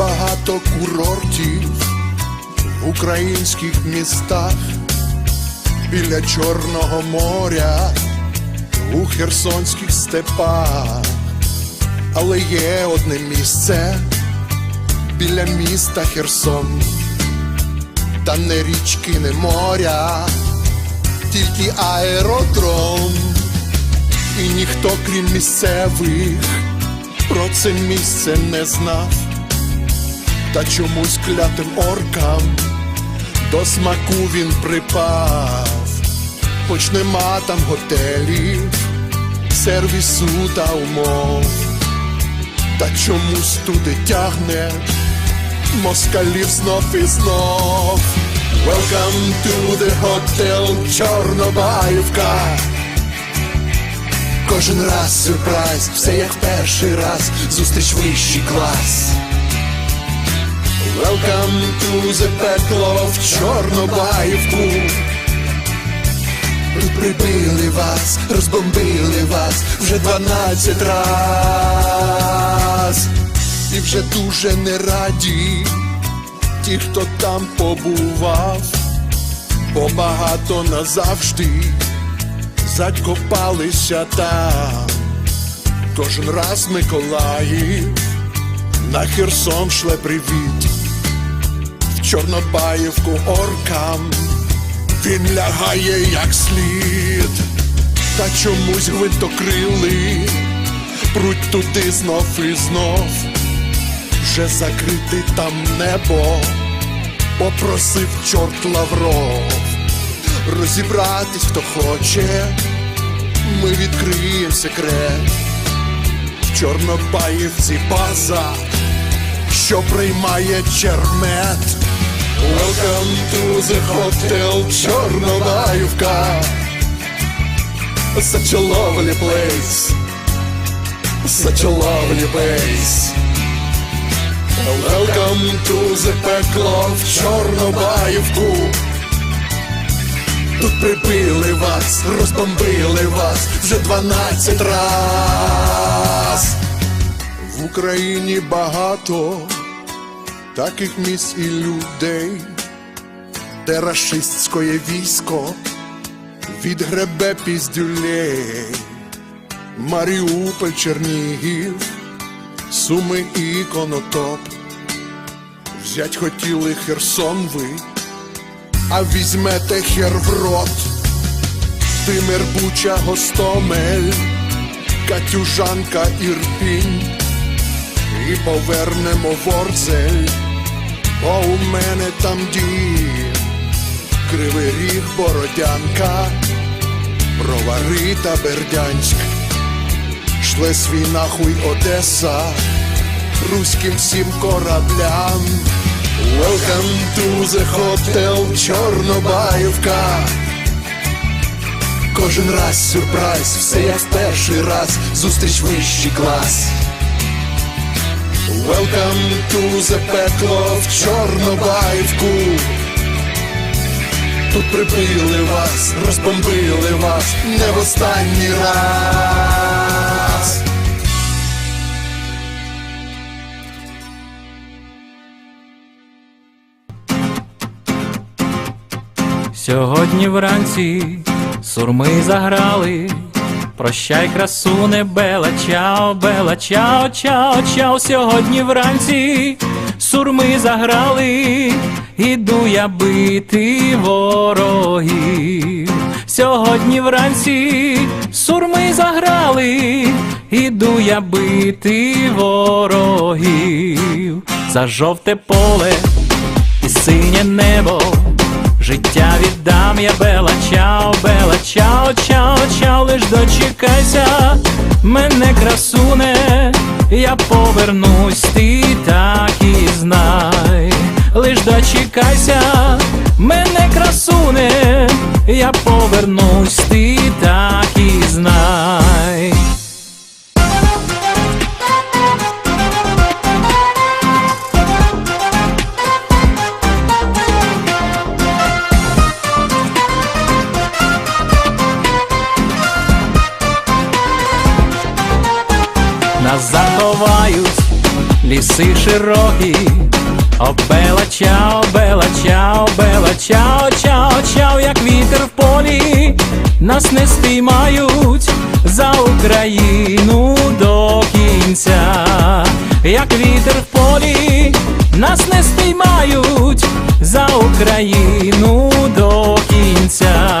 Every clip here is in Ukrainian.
Багато курортів в українських містах. Біля Чорного моря у Херсонських степах, але є одне місце біля міста Херсон, та не річки, не моря, тільки аеродром, і ніхто, крім місцевих, про це місце не знав, та чомусь клятим оркам до смаку він припав, хоч нема там готелів, сервісу та умов, та чомусь туди тягне москалів знов і знов. Welcome to the hotel Чорнобаївка. Кожен раз сюрприз, все як перший раз, зустріч вищий клас. Welcome to the пекло в Чорнобаївку. Тут прибили вас, розбомбили вас вже дванадцять раз. І вже дуже не раді ті, хто там побував, бо багато назавжди закопалися там. Кожен раз Миколаїв на Херсон шле привіт, Чорнобаївку оркам. Він лягає як слід, та чомусь гвинтокрили. Пруть туди знов і знов, вже закрити там небо, попросив чорт Лавров. Розібратись, хто хоче, ми відкриємо секрет. В Чорнобаївці база, що приймає чермет. Welcome to the hotel Чорнобаївка. Such a lovely place. Such a lovely place. Welcome to the пекло в Чорнобаївку. Тут прибили вас, розбомбили вас вже дванадцять раз. В Україні багато таких місць і людей, де рашистське військо відгребе піздюлей. Маріуполь, Чернігів, Суми і Конотоп. Взять хотіли Херсон ви, а візьмете хер в рот. Тимир Буча, Гостомель, Катюжанка, Ірпінь, і повернемо Ворзель, бо у мене там дім, Кривий Ріг, Бородянка, Бровари та Бердянськ. Шле свій нахуй Одеса руським всім кораблям. Welcome to the hotel Чорнобаївка. Кожен раз сюрприз, все як в перший раз, зустріч вищий клас. Welcome to the пекло в Чорнобаївку. Тут прибили вас, розбомбили вас не в останній раз. Сьогодні вранці сурми заграли. Прощай, красуне, бела, чао, бела, чао, чао, чао. Сьогодні вранці сурми заграли, іду я бити ворогів. Сьогодні вранці сурми заграли, іду я бити ворогів. За жовте поле і синє небо. Життя віддам я бела, чао, бела, чао, чао, чао, лиш дочекайся, мене красуне, я повернусь, ти так і знай, лиш дочекайся, мене красуне, я повернусь, ти нас не спіймають за Україну до кінця, як вітер в полі, нас не спіймають за Україну до кінця.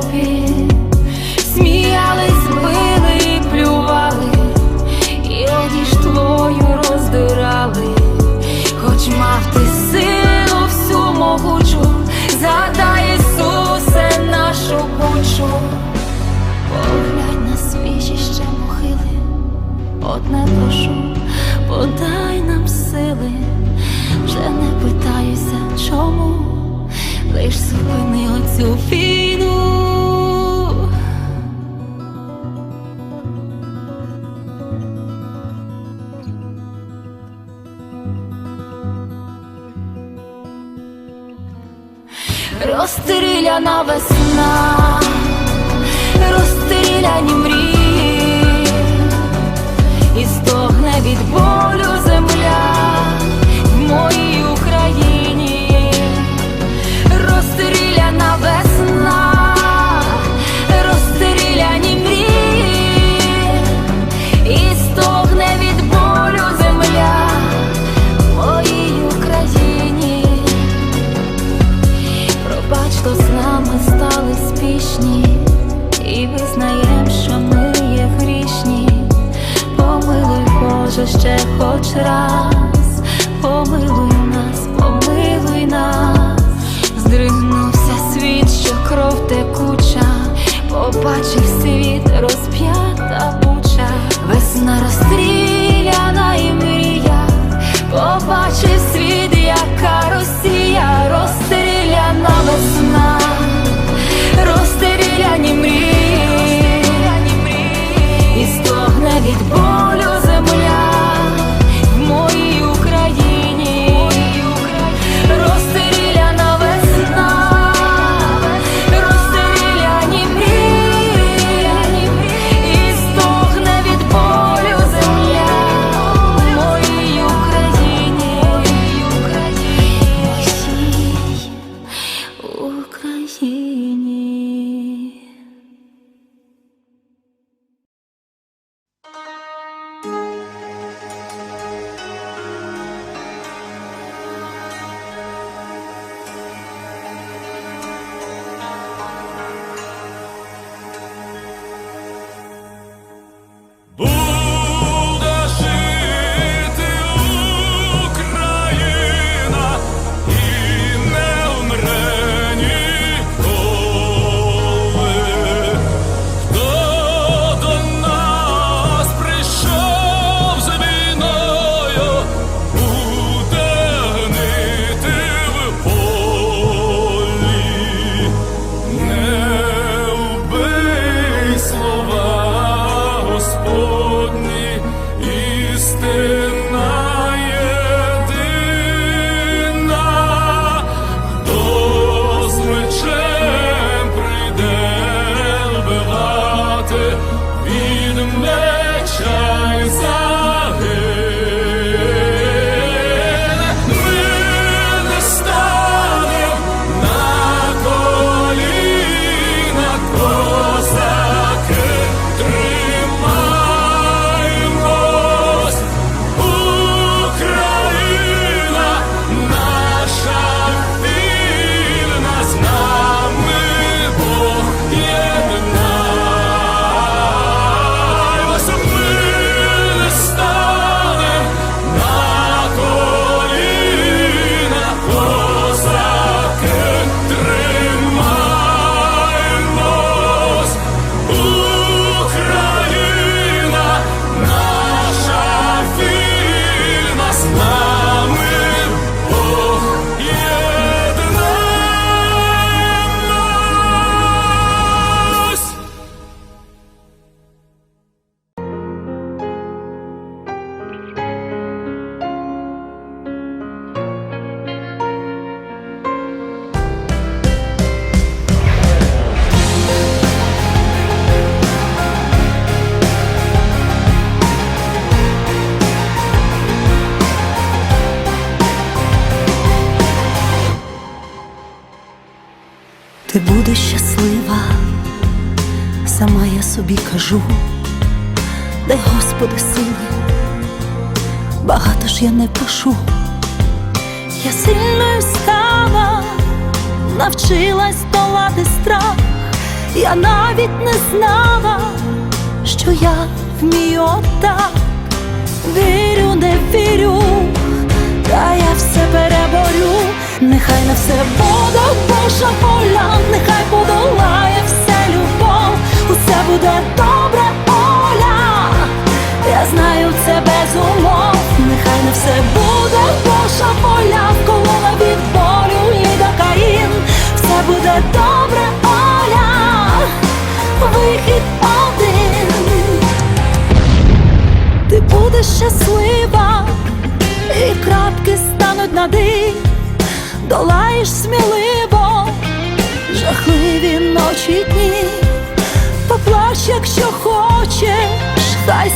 теж сміялись, били плювали, і одіж твою роздирали, хоч мав ти силу всю могучу, задай Ісусе нашу бучу. Поглянь на свіжі ще могили, одне прошу, подай нам сили, вже не питаюся, чому, лиш зупини оцю війну. Розстріляна весна, розстріляні мрії, і стогне від болю нами стали спішні, і визнаєм, що ми є грішні, помилуй, Боже, ще хоч раз, помилуй нас, помилуй нас, здригнувся світ, що кров текуча, побачив світ, розп'ята буча, весна розстріляна і мрія, побачив світ, яка Росія розстріляна. весна я не мрію. Собі кажу, дай Господи сили, багато ж я не прошу. Я сильною стала, навчилась долати страх, я навіть не знала, що я вмію отак. Вірю, не вірю, та я все переборю. Нехай на все буде Божа воля, нехай подолає усе буде добре, Оля. Я знаю це без умов, нехай на все буде Божа воля, вколола від болю лідокаїн, все буде добре, Оля, вихід один. Ти будеш щаслива, і крапки стануть на «и». долаєш сміливо, жахливі ночі дні,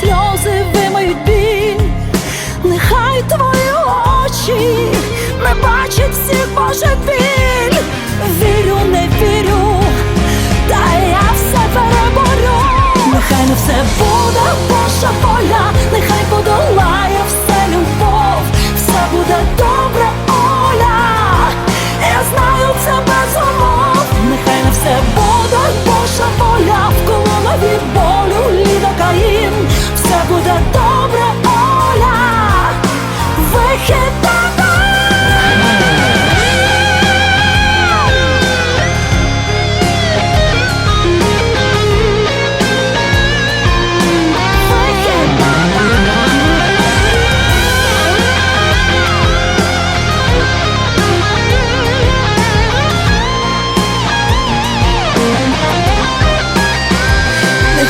сльози вимають біль, нехай твої очі не бачать всіх Боже біль. Вірю, не вірю, та я все переборю. Нехай не все буде Божа воля, нехай подолає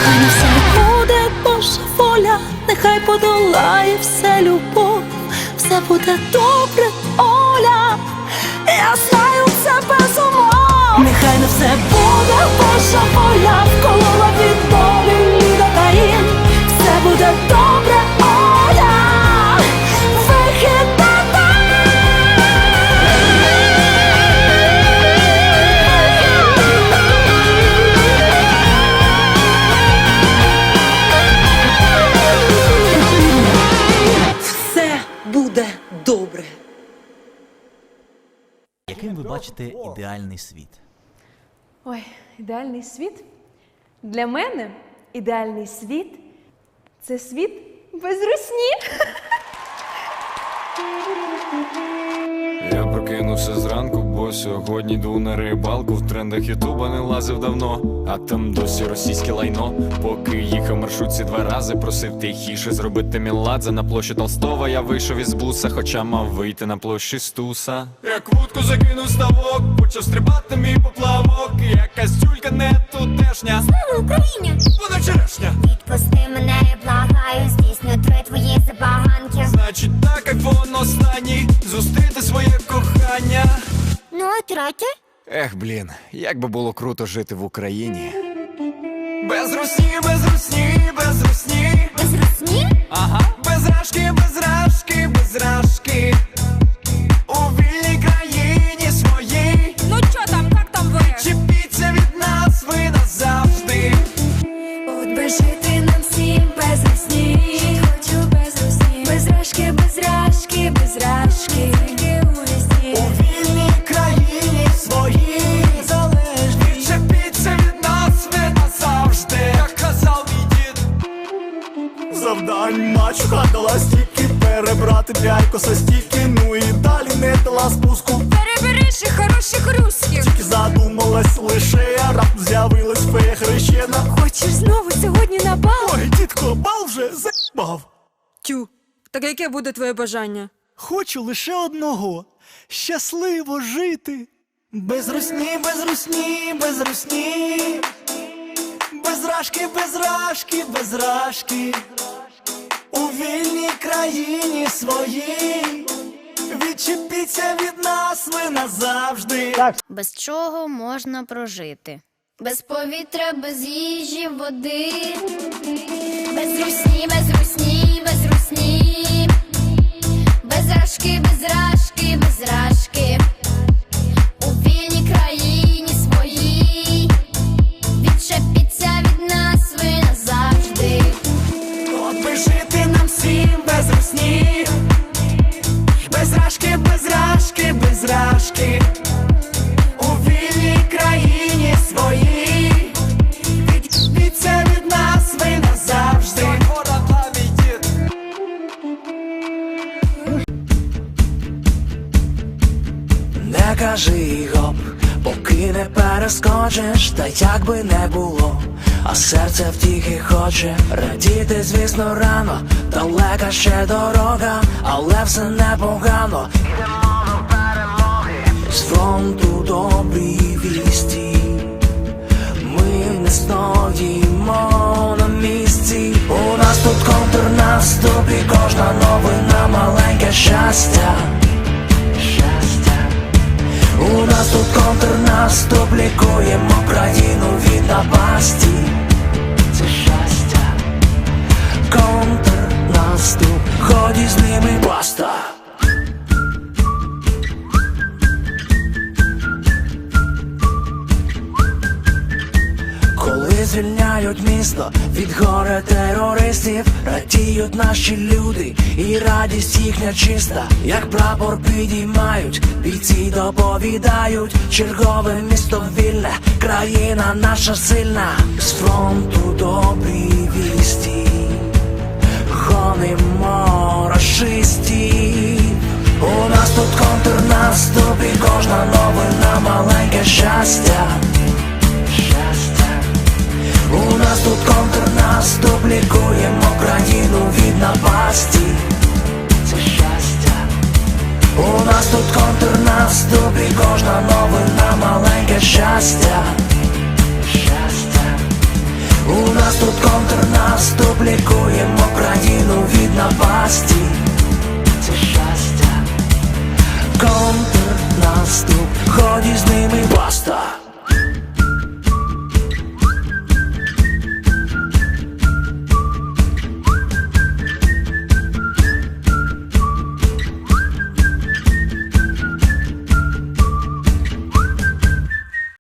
Нехай не все буде Божа воля, нехай подолає все любов, все буде добре, Оля. Я знаю це без умов. Нехай не все буде Божа воля, вколола від болю бачите ідеальний світ? Ой, ідеальний світ. Для мене ідеальний світ це світ без русні. Я прокинувся зранку, бо сьогодні йду на рибалку. В трендах Ютуба не лазив давно, а там досі російське лайно. Поки їхав маршрутці два рази, просив тихіше зробити міладзе на площі Толстова. Я вийшов із буса, хоча мав вийти на площі Стуса. Як вудку закинув ставок, почав стрибати мій поплавок. Якась тюлька не тутешня. Слава Україні! Ну. Ех, блін, як би було круто жити в Україні. Без русні, без русні, без русні. Без русні? Ага. Без рашки, без рашки, без рашки. Буде твоє бажання? Хочу лише одного щасливо жити. Без русні, без русні, без русні. Без рашки, без рашки, без рашки. У вільній країні своїй. Відчепіться від нас ви назавжди. Без чого можна прожити? Без повітря, без їжі, води. Без русні, без русні, Без без рашки, без рашки. Як би не було, а серце втіхи хоче радіти, звісно, рано, далека ще дорога, але все непогано. Ідемо до перемоги з фронту добрі вісті. Ми не стоїмо на місці. У нас тут контрнаступ і кожна новина маленьке. Щастя. У нас тут контрнаступ, лікуємо країну від напасті. Це щастя. Контрнаступ, ході з ними баста. Звільняють місто від горе терористів, радіють наші люди, і радість їхня чиста, як прапор підіймають, бійці доповідають, чергове місто вільне, країна наша сильна, з фронту добрі вісті, гонимо расистів. У нас тут контрнаступ і кожна новина маленьке. Щастя. У нас тут контр контрнаступ, лікуємо країну від напасті. Це щастя. У нас тут контрнаступ і кожна новина маленьке щастя. Щастя. У нас тут контрнаступ, лікуємо країну від напасті. Це щастя. Контрнаступ, ході з ними баста.